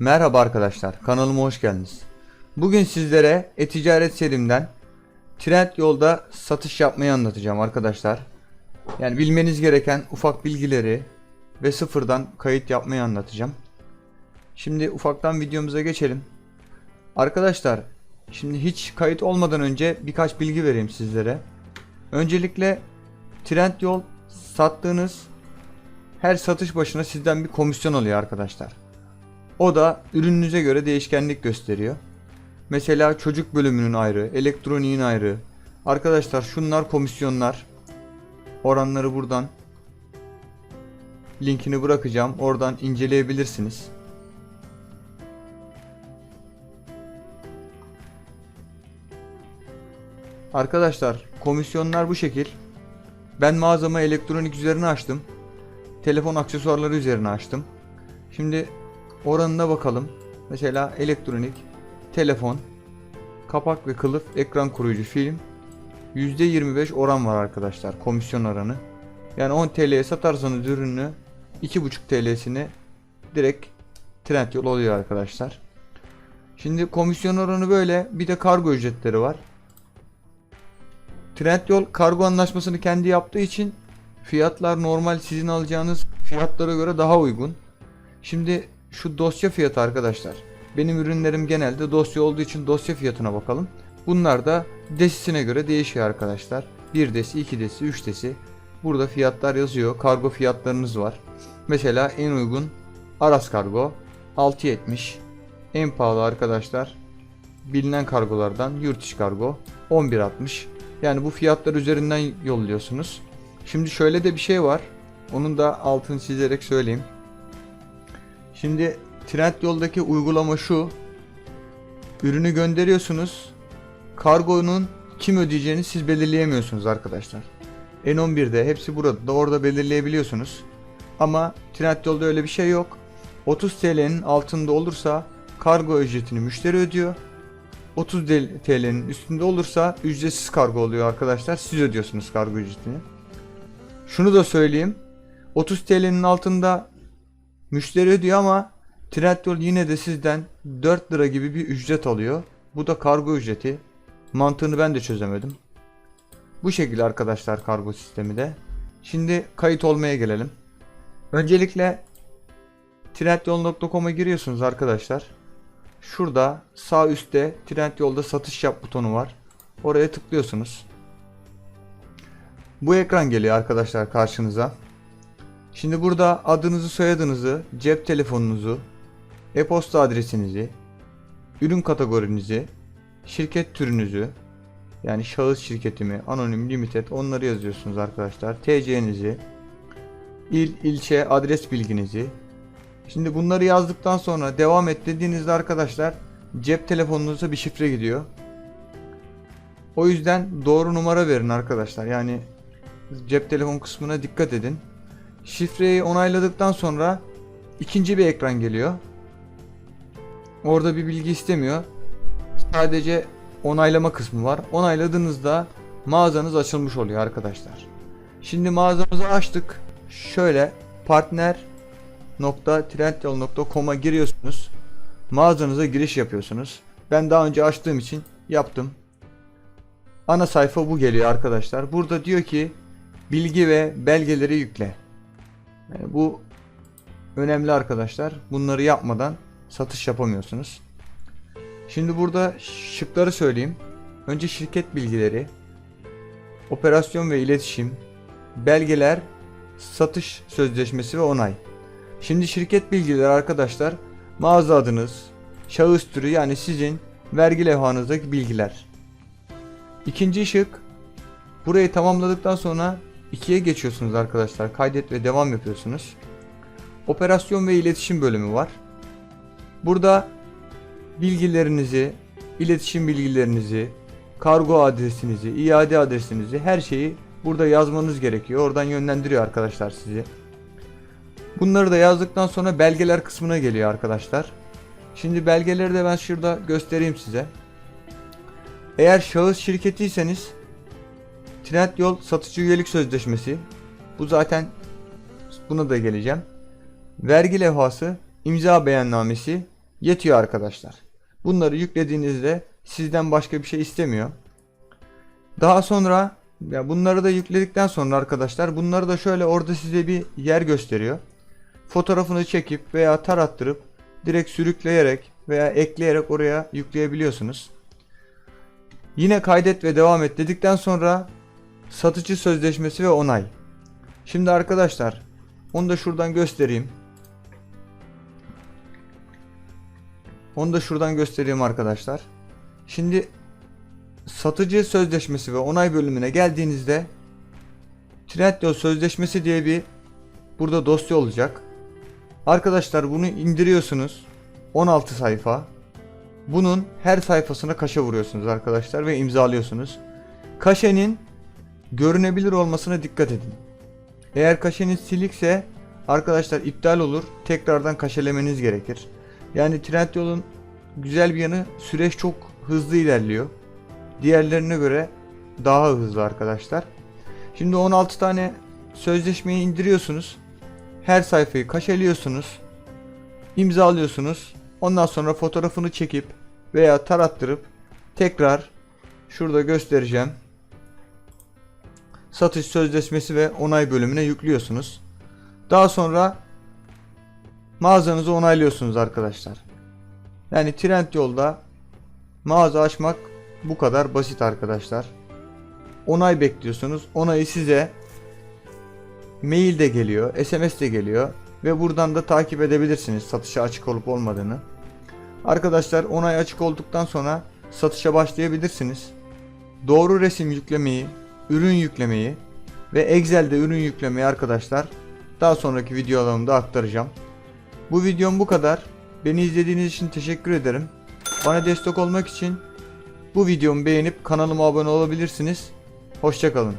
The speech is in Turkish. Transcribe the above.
Merhaba arkadaşlar, kanalıma hoş geldiniz. Bugün sizlere e-ticaret serimden Trend yolda satış yapmayı anlatacağım arkadaşlar. Yani bilmeniz gereken ufak bilgileri ve sıfırdan kayıt yapmayı anlatacağım. Şimdi ufaktan videomuza geçelim. Arkadaşlar, şimdi hiç kayıt olmadan önce birkaç bilgi vereyim sizlere. Öncelikle Trendyol sattığınız her satış başına sizden bir komisyon alıyor arkadaşlar. O da ürününüze göre değişkenlik gösteriyor. Mesela çocuk bölümünün ayrı, elektroniğin ayrı. Arkadaşlar şunlar komisyonlar. Oranları buradan linkini bırakacağım. Oradan inceleyebilirsiniz. Arkadaşlar komisyonlar bu şekil. Ben mağazamı elektronik üzerine açtım. Telefon aksesuarları üzerine açtım. Şimdi oranına bakalım. Mesela elektronik, telefon, kapak ve kılıf, ekran koruyucu film. %25 oran var arkadaşlar komisyon oranı. Yani 10 TL'ye satarsanız ürünü 2,5 TL'sini direkt Trendyol oluyor arkadaşlar. Şimdi komisyon oranı böyle. Bir de kargo ücretleri var. Trendyol kargo anlaşmasını kendi yaptığı için fiyatlar normal sizin alacağınız fiyatlara göre daha uygun. Şimdi şu dosya fiyatı arkadaşlar. Benim ürünlerim genelde dosya olduğu için dosya fiyatına bakalım. Bunlar da desisine göre değişiyor arkadaşlar. 1 desi, 2 desi, 3 desi. Burada fiyatlar yazıyor. Kargo fiyatlarınız var. Mesela en uygun Aras Kargo 6.70. En pahalı arkadaşlar bilinen kargolardan yurt içi kargo 11.60. Yani bu fiyatlar üzerinden yolluyorsunuz. Şimdi şöyle de bir şey var. Onun da altını çizerek söyleyeyim. Şimdi Trendyol'daki uygulama şu. Ürünü gönderiyorsunuz. Kargonun kim ödeyeceğini siz belirleyemiyorsunuz arkadaşlar. N11'de hepsi burada da orada belirleyebiliyorsunuz. Ama Trendyol'da öyle bir şey yok. 30 TL'nin altında olursa kargo ücretini müşteri ödüyor. 30 TL'nin üstünde olursa ücretsiz kargo oluyor arkadaşlar. Siz ödüyorsunuz kargo ücretini. Şunu da söyleyeyim. 30 TL'nin altında müşteri ödüyor ama Trendyol yine de sizden 4 lira gibi bir ücret alıyor. Bu da kargo ücreti. Mantığını ben de çözemedim. Bu şekilde arkadaşlar kargo sistemi de. Şimdi kayıt olmaya gelelim. Öncelikle trendyol.com'a giriyorsunuz arkadaşlar. Şurada sağ üstte Trendyol'da satış yap butonu var. Oraya tıklıyorsunuz. Bu ekran geliyor arkadaşlar karşınıza. Şimdi burada adınızı, soyadınızı, cep telefonunuzu, e-posta adresinizi, ürün kategorinizi, şirket türünüzü, yani şahıs şirketi mi, anonim, limited onları yazıyorsunuz arkadaşlar. TC'nizi, il, ilçe, adres bilginizi. Şimdi bunları yazdıktan sonra devam et dediğinizde arkadaşlar cep telefonunuza bir şifre gidiyor. O yüzden doğru numara verin arkadaşlar. Yani cep telefon kısmına dikkat edin. Şifreyi onayladıktan sonra ikinci bir ekran geliyor. Orada bir bilgi istemiyor. Sadece onaylama kısmı var. Onayladığınızda mağazanız açılmış oluyor arkadaşlar. Şimdi mağazamızı açtık. Şöyle partner.trendyol.com'a giriyorsunuz. Mağazanıza giriş yapıyorsunuz. Ben daha önce açtığım için yaptım. Ana sayfa bu geliyor arkadaşlar. Burada diyor ki bilgi ve belgeleri yükle. Yani bu önemli arkadaşlar. Bunları yapmadan satış yapamıyorsunuz. Şimdi burada şıkları söyleyeyim. Önce şirket bilgileri, operasyon ve iletişim, belgeler, satış sözleşmesi ve onay. Şimdi şirket bilgileri arkadaşlar mağaza adınız, şahıs türü yani sizin vergi levhanızdaki bilgiler. İkinci şık burayı tamamladıktan sonra ikiye geçiyorsunuz arkadaşlar. Kaydet ve devam yapıyorsunuz. Operasyon ve iletişim bölümü var. Burada bilgilerinizi, iletişim bilgilerinizi, kargo adresinizi, iade adresinizi her şeyi burada yazmanız gerekiyor. Oradan yönlendiriyor arkadaşlar sizi. Bunları da yazdıktan sonra belgeler kısmına geliyor arkadaşlar. Şimdi belgeleri de ben şurada göstereyim size. Eğer şahıs şirketiyseniz Trendyol satıcı üyelik sözleşmesi. Bu zaten buna da geleceğim. Vergi levhası, imza beyannamesi, Yetiyor arkadaşlar. Bunları yüklediğinizde sizden başka bir şey istemiyor. Daha sonra ya bunları da yükledikten sonra arkadaşlar bunları da şöyle orada size bir yer gösteriyor. Fotoğrafını çekip veya tarattırıp direkt sürükleyerek veya ekleyerek oraya yükleyebiliyorsunuz. Yine kaydet ve devam et dedikten sonra satıcı sözleşmesi ve onay. Şimdi arkadaşlar onu da şuradan göstereyim. Onu da şuradan göstereyim arkadaşlar. Şimdi satıcı sözleşmesi ve onay bölümüne geldiğinizde Trendyol sözleşmesi diye bir burada dosya olacak. Arkadaşlar bunu indiriyorsunuz. 16 sayfa. Bunun her sayfasına kaşe vuruyorsunuz arkadaşlar ve imzalıyorsunuz. Kaşenin görünebilir olmasına dikkat edin. Eğer kaşeniz silikse arkadaşlar iptal olur. Tekrardan kaşelemeniz gerekir. Yani Trendyol'un güzel bir yanı süreç çok hızlı ilerliyor. Diğerlerine göre daha hızlı arkadaşlar. Şimdi 16 tane sözleşmeyi indiriyorsunuz. Her sayfayı kaşeliyorsunuz. imzalıyorsunuz. Ondan sonra fotoğrafını çekip veya tarattırıp tekrar şurada göstereceğim. Satış sözleşmesi ve onay bölümüne yüklüyorsunuz. Daha sonra mağazanızı onaylıyorsunuz arkadaşlar. Yani Trendyol'da mağaza açmak bu kadar basit arkadaşlar. Onay bekliyorsunuz. Onayı size mail de geliyor, SMS de geliyor ve buradan da takip edebilirsiniz satışa açık olup olmadığını. Arkadaşlar onay açık olduktan sonra satışa başlayabilirsiniz. Doğru resim yüklemeyi, ürün yüklemeyi ve Excel'de ürün yüklemeyi arkadaşlar daha sonraki videolarımda aktaracağım. Bu videom bu kadar. Beni izlediğiniz için teşekkür ederim. Bana destek olmak için bu videomu beğenip kanalıma abone olabilirsiniz. Hoşçakalın.